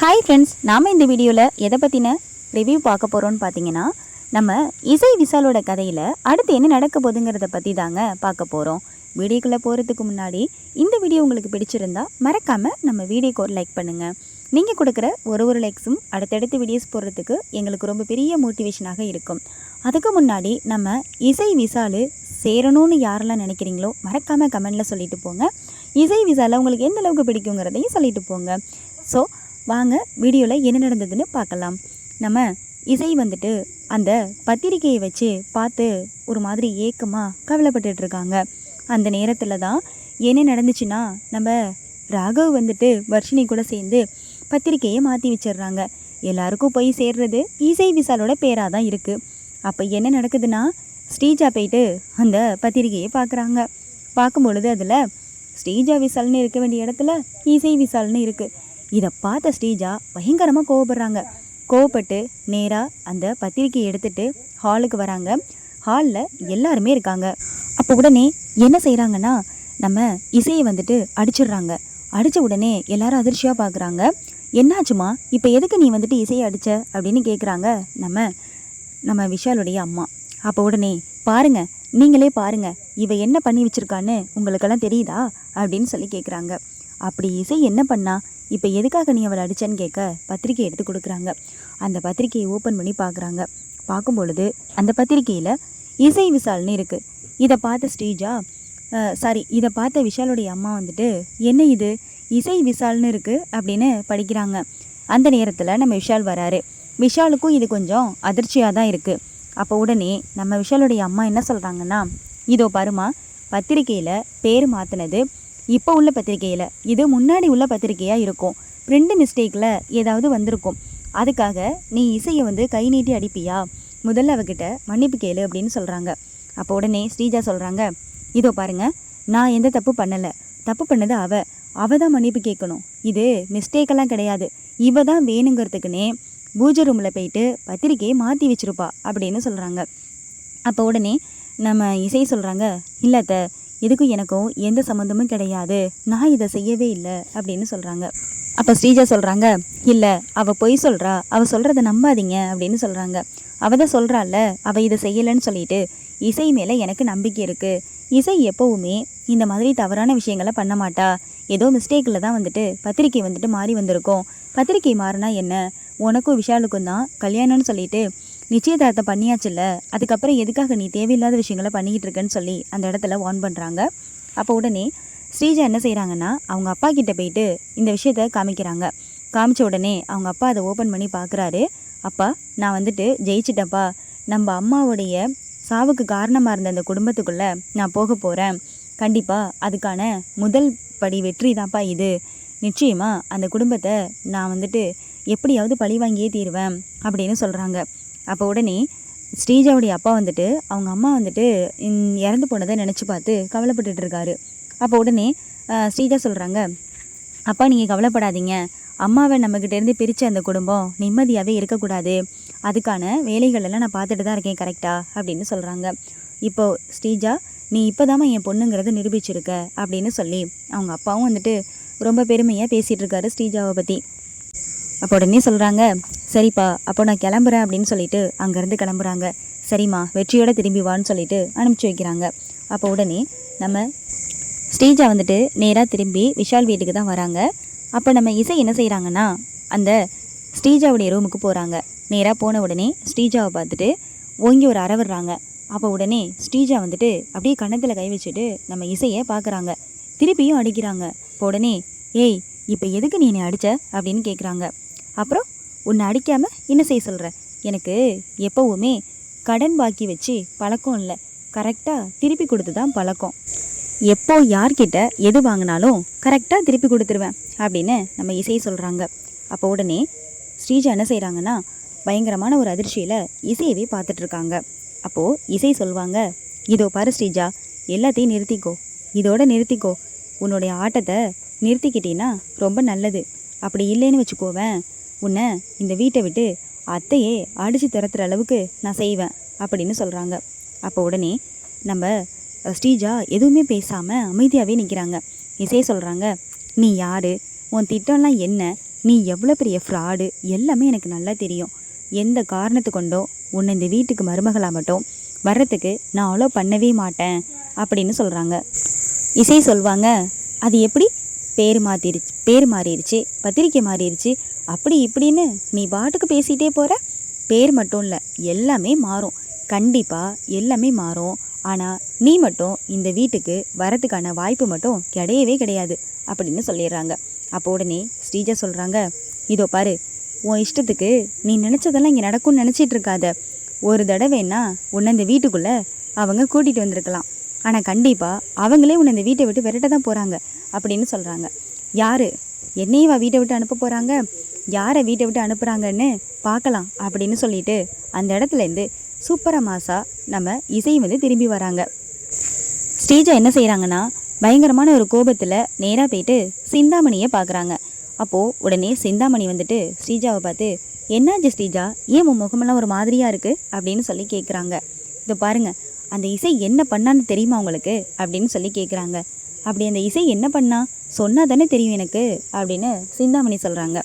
Hi friends நாம் இந்த வீடியோவில் எதை பற்றின ரிவ்யூ பார்க்க போகிறோம்னு பார்த்தீங்கன்னா நம்ம இசை விசாலோட கதையில் அடுத்து என்ன நடக்க போகுதுங்கிறத பற்றி தாங்க பார்க்க போகிறோம் வீடியோக்குள்ளே போகிறதுக்கு முன்னாடி இந்த வீடியோ உங்களுக்கு பிடிச்சிருந்தா மறக்காமல் நம்ம வீடியோக்கு ஒரு லைக் பண்ணுங்கள் நீங்கள் கொடுக்குற ஒரு ஒரு லைக்ஸும் அடுத்தடுத்து வீடியோஸ் போடுறதுக்கு எங்களுக்கு ரொம்ப பெரிய மோட்டிவேஷனாக இருக்கும். அதுக்கு முன்னாடி நம்ம இசை விசாலு சேரணும்னு யாரெல்லாம் நினைக்கிறீங்களோ மறக்காமல் கமெண்டில் சொல்லிட்டு போங்க. இசை விசால உங்களுக்கு எந்த அளவுக்கு பிடிக்குங்கிறதையும் சொல்லிட்டு போங்க. ஸோ வாங்க வீடியோவில் என்ன நடந்ததுன்னு பார்க்கலாம். நம்ம இசை வந்துட்டு அந்த பத்திரிக்கையை வச்சு பார்த்து ஒரு மாதிரி ஏக்கமாக கவலைப்பட்டுட்டு இருக்காங்க. அந்த நேரத்தில் தான் என்ன நடந்துச்சுன்னா நம்ம ராகவ் வந்துட்டு வர்ஷினி கூட சேர்ந்து பத்திரிக்கையை மாற்றி வச்சிடுறாங்க. எல்லாருக்கும் போய் சேர்றது இசை விசாலோட பேராக தான் இருக்குது அப்போ என்ன நடக்குதுன்னா ஸ்ரீஜா போயிட்டு அந்த பத்திரிக்கையை பார்க்குறாங்க பார்க்கும் பொழுது அதில் ஸ்ரீஜா விசால்னு இருக்க வேண்டிய இடத்துல இசை விசால்னு இருக்குது இதை பார்த்த ஸ்ரீஜா பயங்கரமாக கோவப்படுறாங்க. கோவப்பட்டு நேராக அந்த பத்திரிக்கையை எடுத்துகிட்டு ஹாலுக்கு வராங்க. ஹாலில் எல்லாருமே இருக்காங்க. அப்போ உடனே என்ன செய்கிறாங்கன்னா நம்ம இசையை வந்துட்டு அடிச்சிடுறாங்க. அடித்த உடனே எல்லாரும் அதிர்ச்சியாக பார்க்குறாங்க என்னாச்சுமா இப்போ எதுக்கு நீ வந்துட்டு இசையை அடிச்ச? அப்படின்னு கேட்குறாங்க நம்ம நம்ம விஷாலுடைய அம்மா. அப்போ உடனே பாருங்க நீங்களே பாருங்க இவ என்ன பண்ணி வச்சிருக்கான்னு உங்களுக்கெல்லாம் தெரியுதா? அப்படின்னு சொல்லி கேட்குறாங்க அப்படி இசை என்ன பண்ணா இப்போ எதுக்காக நீ அவளை அடிச்சேன்னு கேட்க பத்திரிக்கை எடுத்து கொடுக்குறாங்க. அந்த பத்திரிக்கையை ஓப்பன் பண்ணி பார்க்குறாங்க. பார்க்கும் பொழுது அந்த பத்திரிக்கையில் இசை விசால்னு இருக்குது இதை பார்த்த ஸ்ரீஜா சாரி இதை பார்த்த விஷாலுடைய அம்மா வந்துட்டு என்ன இது? இசை விசால்னு இருக்குது அப்படின்னு படிக்கிறாங்க. அந்த நேரத்தில் நம்ம விஷால் வராரு. விஷாலுக்கும் இது கொஞ்சம் அதிர்ச்சியாக தான் இருக்குது அப்போ உடனே நம்ம விஷாலுடைய அம்மா என்ன சொல்கிறாங்கன்னா இதோ பருமா பத்திரிக்கையில் பேர் மாற்றினது இப்போ உள்ள பத்திரிக்கையில் இது முன்னாடி உள்ள பத்திரிக்கையாக இருக்கும். பிரிண்ட் மிஸ்டேக்கில் ஏதாவது வந்திருக்கும். அதுக்காக நீ இசையை வந்து கை நீட்டி அடிப்பியா? முதல்ல அவகிட்ட மன்னிப்பு கேளு அப்படின்னு சொல்கிறாங்க அப்போ உடனே ஸ்ரீஜா சொல்கிறாங்க இதோ பாருங்க நான் எந்த தப்பு பண்ணலை. தப்பு பண்ணது அவ. அவ தான் மன்னிப்பு கேட்கணும். இது மிஸ்டேக்கெல்லாம் கிடையாது. இவ தான் வேணுங்கிறதுக்குனே பூஜை ரூமில் போயிட்டு பத்திரிக்கையை மாற்றி வச்சிருப்பா அப்படின்னு சொல்கிறாங்க அப்போ உடனே நம்ம இசை சொல்கிறாங்க இல்லை இதுக்கும் எனக்கும் எந்த சம்மந்தமும் கிடையாது. நான் இதை செய்யவே இல்லை அப்படின்னு சொல்கிறாங்க அப்போ ஸ்ரீஜா சொல்கிறாங்க இல்லை அவள் பொய் சொல்கிறா அவள் சொல்கிறத நம்பாதீங்க அப்படின்னு சொல்கிறாங்க அவள் தான் சொல்கிறாள்ல அவள் இதை செய்யலைன்னு சொல்லிட்டு இசை மேலே எனக்கு நம்பிக்கை இருக்குது இசை எப்போவுமே இந்த மாதிரி தவறான விஷயங்களை பண்ண மாட்டா. ஏதோ மிஸ்டேக்கில் தான் வந்துட்டு பத்திரிக்கை வந்துட்டு மாறி வந்திருக்கோம். பத்திரிக்கை மாறினா என்ன? உனக்கும் விஷாலுக்கும் தான் கல்யாணம்னு சொல்லிட்டு நிச்சயதார்த்தம் பண்ணியாச்சுல்ல? அதுக்கப்புறம் எதுக்காக நீ தேவையில்லாத விஷயங்களை பண்ணிக்கிட்டு இருக்கேன்னு சொல்லி அந்த இடத்துல வார்ன் பண்ணுறாங்க அப்போ உடனே ஸ்ரீஜா என்ன செய்கிறாங்கன்னா அவங்க அப்பா கிட்டே போயிட்டு இந்த விஷயத்த காமிக்கிறாங்க. காமிச்ச உடனே அவங்க அப்பா அதை ஓப்பன் பண்ணி பார்க்குறாரு அப்பா நான் வந்துட்டு ஜெயிச்சிட்டப்பா நம்ம அம்மாவுடைய சாவுக்கு காரணமாக இருந்த அந்த குடும்பத்துக்குள்ளே நான் போக போகிறேன் கண்டிப்பாக அதுக்கான முதல் படி வெற்றி தான்ப்பா இது. நிச்சயமாக அந்த குடும்பத்தை நான் வந்துட்டு எப்படியாவது பழி வாங்கியே தீருவேன் அப்படின்னு சொல்கிறாங்க அப்போ உடனே ஸ்ரீஜாவுடைய அப்பா வந்துட்டு அவங்க அம்மா வந்துட்டு இறந்து போனதை நினச்சி பார்த்து கவலைப்பட்டுட்டு இருக்காரு. அப்போ உடனே ஸ்ரீஜா சொல்கிறாங்க அப்பா நீங்கள் கவலைப்படாதீங்க. அம்மாவை நம்மக்கிட்டேருந்து பிரித்த அந்த குடும்பம் நிம்மதியாகவே இருக்கக்கூடாது. அதுக்கான வேலைகள் எல்லாம் நான் பார்த்துட்டு தான் இருக்கேன் கரெக்டாக அப்படின்னு சொல்கிறாங்க இப்போ ஸ்ரீஜா நீ இப்போதாம்மா என் பொண்ணுங்கிறத நிரூபிச்சிருக்க அப்படின்னு சொல்லி அவங்க அப்பாவும் வந்துட்டு ரொம்ப பெருமையாக பேசிகிட்டு இருக்காரு ஸ்ரீஜாவை பற்றி அப்போ உடனே சொல்கிறாங்க சரிப்பா அப்போ நான் கிளம்புறேன் அப்படின்னு சொல்லிட்டு அங்கேருந்து கிளம்புறாங்க. சரிம்மா வெற்றியோட திரும்பி வான்னு சொல்லிட்டு அனுப்பிச்சி வைக்கிறாங்க. அப்போ உடனே நம்ம ஸ்ரீஜா வந்துட்டு நேராக திரும்பி விஷால் வீட்டுக்கு தான் வராங்க. அப்போ நம்ம இசை என்ன செய்கிறாங்கன்னா அந்த ஸ்ரீஜாவுடைய ரூமுக்கு போகிறாங்க நேராக போன உடனே ஸ்ரீஜாவை பார்த்துட்டு ஓங்கி ஒரு அறவிடுறாங்க அப்போ உடனே ஸ்ரீஜா வந்துட்டு அப்படியே கன்னத்தில் கை வச்சுட்டு நம்ம இசையை பார்க்குறாங்க. திருப்பியும் அடிக்கிறாங்க. இப்போ உடனே ஏய் இப்போ எதுக்கு நீ என்னை அடித்த அப்படின்னு கேட்குறாங்க அப்புறம் உன்னை அடிக்காமல் என்ன செய்ய சொல்கிறேன் எனக்கு எப்போவுமே கடன் பாக்கி வச்சு பழக்கம் இல்லை. கரெக்டாக திருப்பி கொடுத்து தான் பழக்கம். எப்போ யார்கிட்ட எது வாங்கினாலும் கரெக்டாக திருப்பி கொடுத்துருவேன் அப்படின்னு நம்ம இசை சொல்கிறாங்க அப்போ உடனே ஸ்ரீஜா என்ன செய்கிறாங்கன்னா பயங்கரமான ஒரு அதிர்ச்சியில் இசையவே பார்த்துட்ருக்காங்க அப்போது இசை சொல்வாங்க இதோ பாரு ஸ்ரீஜா எல்லாத்தையும் நிறுத்திக்கோ. இதோட நிறுத்திக்கோ. உன்னுடைய ஆட்டத்தை நிறுத்திக்கிட்டீன்னா ரொம்ப நல்லது. அப்படி இல்லைன்னு வச்சுக்கோவேன். உன்னை இந்த வீட்டை விட்டு அத்தையே அடித்து துரத்துற அளவுக்கு நான் செய்வேன் அப்படின்னு சொல்கிறாங்க அப்போ உடனே நம்ம ஸ்ரீஜா எதுவுமே பேசாமல் அமைதியாகவே நிற்கிறாங்க இசை சொல்கிறாங்க நீ யார்? உன் திட்டம்லாம் என்ன? நீ எவ்வளோ பெரிய ஃப்ராடு எல்லாமே எனக்கு நல்லா தெரியும். எந்த காரணத்து கொண்டோ உன்னை இந்த வீட்டுக்கு மருமகளாக மட்டும் வர்றதுக்கு நான் அலோ பண்ணவே மாட்டேன் அப்படின்னு சொல்கிறாங்க இசை சொல்வாங்க அது எப்படி? பேர் மாற்றிருச்சு பேர் மாறிடுச்சு பத்திரிக்கை மாறிடுச்சு அப்படி இப்படின்னு நீ பாட்டுக்கு பேசிகிட்டே போகிற பேர் மட்டும் இல்லை எல்லாமே மாறும். கண்டிப்பாக எல்லாமே மாறும். ஆனால் நீ மட்டும் இந்த வீட்டுக்கு வரதுக்கான வாய்ப்பு மட்டும் கிடையவே கிடையாது அப்படின்னு சொல்லிடுறாங்க. அப்போ உடனே ஸ்ரீஜா சொல்கிறாங்க இதோ பாரு உன் இஷ்டத்துக்கு நீ நினச்சதெல்லாம் இங்கே நடக்கும்னு நினச்சிட்டு இருக்காத. ஒரு தடவைன்னா உன்னை இந்த வீட்டுக்குள்ளே அவங்க கூட்டிகிட்டு வந்திருக்கலாம். ஆனால் கண்டிப்பாக அவங்களே உன்னை இந்த வீட்டை விட்டு விரட்ட தான் போகிறாங்க அப்படின்னு சொல்கிறாங்க யார்? என்னையவா வீட்டை விட்டு அனுப்ப போகிறாங்க யாரை வீட்டை விட்டு அனுப்புகிறாங்கன்னு பார்க்கலாம் அப்படின்னு சொல்லிட்டு அந்த இடத்துலேருந்து சூப்பராக நம்ம இசை வந்து திரும்பி வராங்க. ஸ்ரீஜா என்ன செய்கிறாங்கன்னா பயங்கரமான ஒரு கோபத்தில் நேராக போயிட்டு சிந்தாமணியை பார்க்குறாங்க அப்போது உடனே சிந்தாமணி வந்துட்டு ஸ்ரீஜாவை பார்த்து என்னாச்சு ஸ்ரீஜா? ஏன் உன் முகமெல்லாம் ஒரு மாதிரியாக இருக்குது அப்படின்னு சொல்லி கேட்குறாங்க இதை பாருங்க அந்த இசை என்ன பண்ணான்னு தெரியுமா உங்களுக்கு? அப்படின்னு சொல்லி கேட்குறாங்க அப்படி அந்த இசை என்ன பண்ணா? சொன்னா தானே தெரியும் எனக்கு அப்படின்னு சிந்தாமணி சொல்கிறாங்க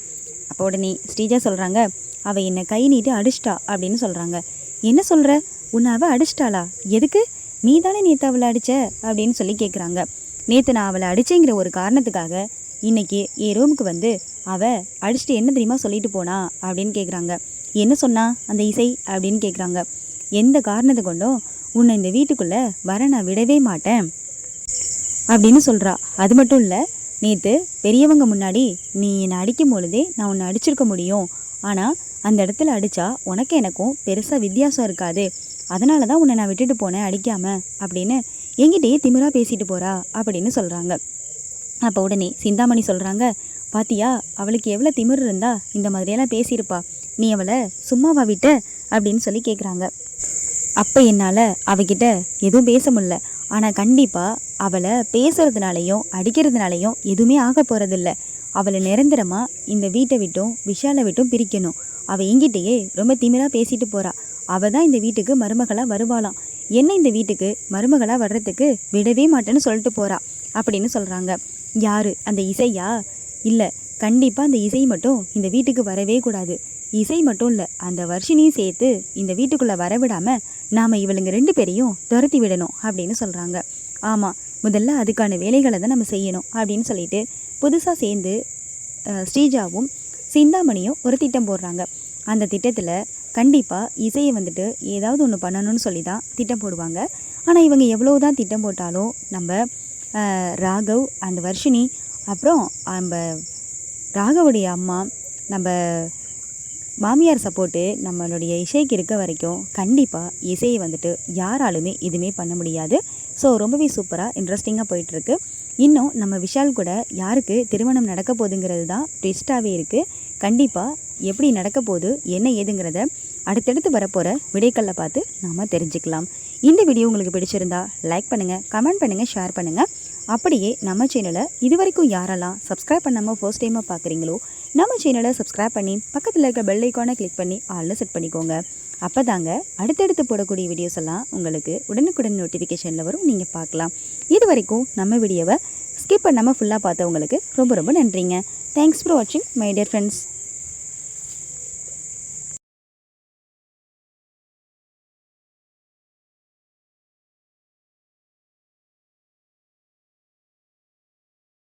அப்போ உடனே ஸ்ரீஜா சொல்கிறாங்க அவள் என்னை கை நீட்டி அடிச்சிட்டா அப்படின்னு சொல்கிறாங்க என்ன சொல்கிற உன்னை அவள் அடிச்சிட்டாளா? எதுக்கு? நீ தானே நேற்று அவளை அடிச்ச? அப்படின்னு சொல்லி கேட்குறாங்க நேற்று நான் அவளை அடிச்சேங்கிற ஒரு காரணத்துக்காக இன்றைக்கி என் ரூமுக்கு வந்து அவள் அடிச்சுட்டு என்ன தெரியுமா சொல்லிட்டு போனா? அப்படின்னு கேட்குறாங்க என்ன சொன்னா அந்த இசை? அப்படின்னு கேட்குறாங்க எந்த காரணத்தை கொண்டும் உன்னை இந்த வீட்டுக்குள்ளே வர நான் விடவே மாட்டேன் அப்படின்னு சொல்கிறா அது மட்டும் இல்லை நேற்று பெரியவங்க முன்னாடி நீ என்னை அடிக்கும் பொழுதே நான் உன்னை அடிச்சிருக்க முடியும். ஆனால் அந்த இடத்துல அடித்தா உனக்கு எனக்கும் பெருசாக வித்தியாசம் இருக்காது. அதனால தான் உன்னை நான் விட்டுட்டு போனேன் அடிக்காம அப்படின்னு எங்கிட்டயே திமிரா பேசிட்டு போகிறா அப்படின்னு சொல்கிறாங்க அப்போ உடனே சிந்தாமணி சொல்கிறாங்க பாத்தியா அவளுக்கு எவ்வளோ திமிர் இருந்தா இந்த மாதிரியெல்லாம் பேசியிருப்பா. நீ அவளை சும்மாவா விட்ட? அப்படின்னு சொல்லி கேட்குறாங்க அப்போ என்னால் அவகிட்ட எதுவும் பேச முடில ஆனால் கண்டிப்பாக அவளை பேசுகிறதுனாலையும் அடிக்கிறதுனாலையும் எதுவுமே ஆக போகிறதில்ல அவளை நிரந்தரமாக இந்த வீட்டை விட்டும் விஷாலை விட்டும் பிரிக்கணும். அவள் எங்கிட்டயே ரொம்ப திமிராக பேசிட்டு போகிறா அவள் தான் இந்த வீட்டுக்கு மருமகளாக வருவாளாம். என்ன இந்த வீட்டுக்கு மருமகளாக வர்றதுக்கு விடவே மாட்டேன்னு சொல்லிட்டு போகிறாள் அப்படின்னு சொல்கிறாங்க யார்? அந்த இசையா? இல்லை கண்டிப்பாக அந்த இசை மட்டும் இந்த வீட்டுக்கு வரவே கூடாது. இசை மட்டும் இல்லை அந்த வருஷினையும் சேர்த்து இந்த வீட்டுக்குள்ளே வரவிடாமல் நாம் இவளுங்க ரெண்டு பேரையும் துரத்தி விடணும் அப்படின்னு சொல்கிறாங்க ஆமாம் முதல்ல அதுக்கான வேலைகளை தான் நம்ம செய்யணும் அப்படின்னு சொல்லிட்டு புதுசாக சேர்ந்து ஸ்ரீஜாவும் சிந்தாமணியும் ஒரு திட்டம் போடுறாங்க. அந்த திட்டத்தில் கண்டிப்பாக இசையை வந்துட்டு ஏதாவது ஒன்று பண்ணணும்னு சொல்லி தான் திட்டம் போடுவாங்க. ஆனால் இவங்க எவ்வளோ தான் திட்டம் போட்டாலும் நம்ம ராகவ் அண்ட் வர்ஷினி அப்புறம் நம்ம ராகவுடைய அம்மா நம்ம மாமியார் சப்போர்ட்டு நம்மளுடைய இசைக்கு இருக்க வரைக்கும் கண்டிப்பாக இசையை வந்துட்டு யாராலுமே எதுவுமே பண்ண முடியாது. ஸோ ரொம்பவே சூப்பராக இன்ட்ரெஸ்டிங்காக போயிட்டுருக்கு. இன்னும் நம்ம விஷால் கூட யாருக்கு திருமணம் நடக்க போகுதுங்கிறது தான் ட்விஸ்ட்டாகவே இருக்குது கண்டிப்பாக எப்படி நடக்க போகுது என்ன ஏதுங்கிறத அடுத்தடுத்து வரப்போகிற விடைக்கல்ல பார்த்து நாம் தெரிஞ்சுக்கலாம். இந்த வீடியோ உங்களுக்கு பிடிச்சிருந்தா லைக் பண்ணுங்கள் கமெண்ட் பண்ணுங்கள் ஷேர் பண்ணுங்கள் அப்படியே நம்ம சேனலை இது வரைக்கும் யாரெல்லாம் சப்ஸ்கிரைப் பண்ணாமல் ஃபர்ஸ்ட் டைமாக பார்க்குறீங்களோ நம்ம சேனலை சப்ஸ்கிரைப் பண்ணி பக்கத்தில் இருக்க பெல் ஐக்கானை கிளிக் பண்ணி ஆல்னு செட் பண்ணிக்கோங்க. அப்போ தாங்க அடுத்தடுத்து போடக்கூடிய வீடியோஸ் எல்லாம் உங்களுக்கு உடனுக்குடன் நோட்டிஃபிகேஷனில் வரும். நீங்கள் பார்க்கலாம். இது வரைக்கும் நம்ம வீடியோவை ஸ்கிப் பண்ணாமல் ஃபுல்லாக பார்த்தவங்களுக்கு ரொம்ப ரொம்ப நன்றிங்க. தேங்க்ஸ் ஃபார் வாட்சிங் மை டியர் ஃப்ரெண்ட்ஸ்